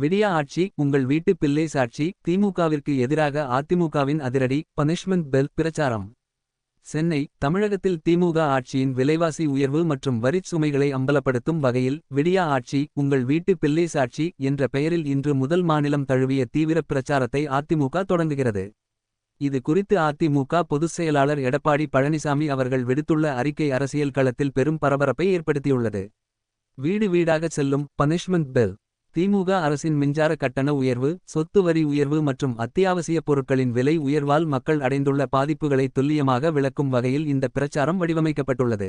விடியா ஆட்சி உங்கள் வீட்டு பிள்ளை சாட்சி திமுகவிற்கு எதிராக அதிமுகவின் அதிரடி பனிஷ்மெண்ட் பெல் பிரச்சாரம். சென்னை தமிழகத்தில் திமுக ஆட்சியின் விலைவாசி உயர்வு மற்றும் வரிச் சுமைகளை அம்பலப்படுத்தும் வகையில் விடியா ஆட்சி உங்கள் வீட்டு பிள்ளை சாட்சி என்ற பெயரில் இன்று முதல் மாநிலம் தழுவிய தீவிர பிரச்சாரத்தை அதிமுக தொடங்குகிறது. இது குறித்து அதிமுக பொதுச் செயலாளர் எடப்பாடி பழனிசாமி அவர்கள் விடுத்துள்ள அறிக்கை அரசியல் களத்தில் பெரும் பரபரப்பை ஏற்படுத்தியுள்ளது. வீடு வீடாக செல்லும் பனிஷ்மெண்ட் பெல் திமுக அரசின் மின்சார கட்டண உயர்வு சொத்து வரி உயர்வு மற்றும் அத்தியாவசிய பொருட்களின் விலை உயர்வால் மக்கள் அடைந்துள்ள பாதிப்புகளை துல்லியமாக விளக்கும் வகையில் இந்த பிரச்சாரம் வடிவமைக்கப்பட்டுள்ளது.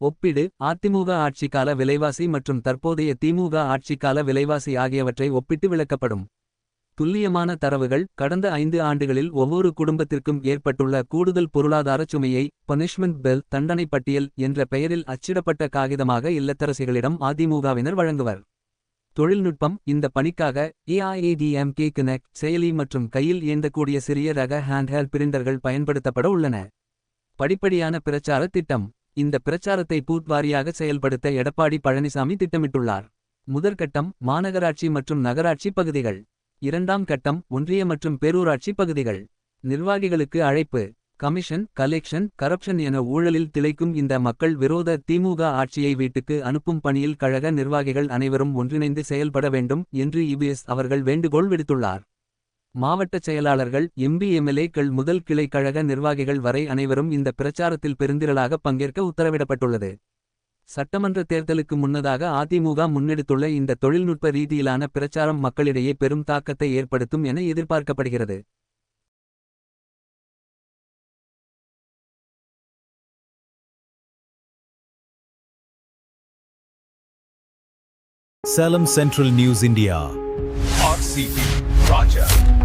ஒப்பிடு அதிமுக ஆட்சிக்கால விலைவாசி மற்றும் தற்போதைய திமுக ஆட்சிக்கால விலைவாசி ஆகியவற்றை ஒப்பிட்டு விளக்கப்படும். துல்லியமான தரவுகள் கடந்த ஐந்து ஆண்டுகளில் ஒவ்வொரு குடும்பத்திற்கும் ஏற்பட்டுள்ள கூடுதல் பொருளாதார சுமையை பனிஷ்மெண்ட் பெல் தண்டனை பட்டியல் என்ற பெயரில் அச்சிடப்பட்ட காகிதமாக இல்லத்தரசிகளிடம் அதிமுகவினர் வழங்குவர். தொழில்நுட்பம் இந்த பணிக்காக ஏஐஏடிஎம்கே கனெக்ட் செயலி மற்றும் கையில் இயந்தக்கூடிய சிறிய ரக ஹேண்ட்ஹேல் பிரிண்டர்கள் பயன்படுத்தப்பட உள்ளன. படிப்படியான பிரச்சார திட்டம். இந்த பிரச்சாரத்தை பூத் வாரியாக செயல்படுத்த எடப்பாடி பழனிசாமி திட்டமிட்டுள்ளார். முதற்கட்டம் மாநகராட்சி மற்றும் நகராட்சி பகுதிகள். இரண்டாம் கட்டம் ஒன்றிய மற்றும் பேரூராட்சி பகுதிகள். நிர்வாகிகளுக்கு அழைப்பு. கமிஷன் கலெக்ஷன் கரப்ஷன் என ஊழலில் திளைக்கும் இந்த மக்கள் விரோத திமுக ஆட்சியை வீட்டுக்கு அனுப்பும் பணியில் கழக நிர்வாகிகள் அனைவரும் ஒன்றிணைந்து செயல்பட வேண்டும் என்று இபிஎஸ் அவர்கள் வேண்டுகோள் விடுத்துள்ளார். மாவட்ட செயலாளர்கள் எம்பி எம்எல்ஏக்கள் முதல் கிளை கழக நிர்வாகிகள் வரை அனைவரும் இந்த பிரச்சாரத்தில் பெருந்திரளாக பங்கேற்க உத்தரவிடப்பட்டுள்ளது. சட்டமன்ற தேர்தலுக்கு முன்னதாக அதிமுக முன்னெடுத்துள்ள இந்த தொழில்நுட்ப ரீதியிலான பிரச்சாரம் மக்களிடையே பெரும் தாக்கத்தை ஏற்படுத்தும் என எதிர்பார்க்கப்படுகிறது. Salem Central News India. RCP Raja.